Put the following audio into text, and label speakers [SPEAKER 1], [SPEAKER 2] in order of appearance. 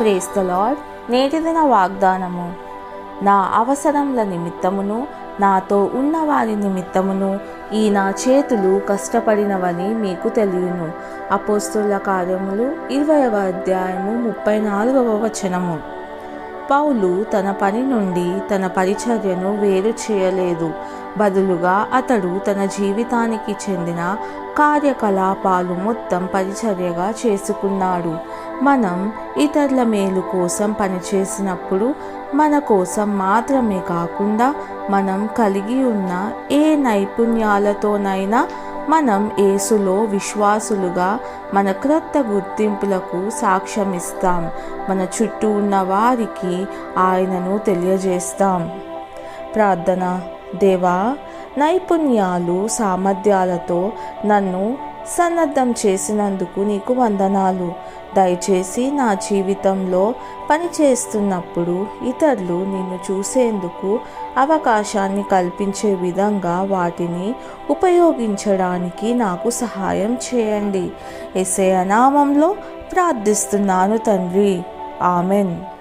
[SPEAKER 1] Praise the నేటి దిన వాగ్దానము. నా అవసరముల నిమిత్తమును నాతో ఉన్న వారి నిమిత్తమును ఈ నా చేతులు కష్టపడినవని మీకు తెలియను. అపోస్తుల కార్యములు ఇరవైవ అధ్యాయము ముప్పై నాలుగవ వచనము. పౌలు తన పని నుండి తన పరిచర్యను వేరు చేయలేదు. బదులుగా అతడు తన జీవితానికి చెందిన కార్యకలాపాలు మొత్తం పరిచర్యగా చేసుకున్నాడు. మనం ఇతరుల మేలు కోసం పనిచేసినప్పుడు మన కోసం మాత్రమే కాకుండా మనం కలిగి ఉన్న ఏ నైపుణ్యాలతోనైనా మనం ఏసులో విశ్వాసులుగా మన క్రొత్త గుర్తింపులకు సాక్ష్యమిస్తాం. మన చుట్టూ ఉన్న వారికి ఆయనను తెలియజేస్తాం. ప్రార్థన. దేవా నైపుణ్యాలు సామర్థ్యాలతో నన్ను సన్నద్ధం చేసినందుకు నీకు వందనాలు. దయచేసి నా జీవితంలో పనిచేస్తున్నప్పుడు ఇతరులు నిన్ను చూసేందుకు అవకాశాన్ని కల్పించే విధంగా వాటిని ఉపయోగించడానికి నాకు సహాయం చేయండి. ఎసే అనామంలో ప్రార్థిస్తున్నాను తండ్రి. ఆమెన్.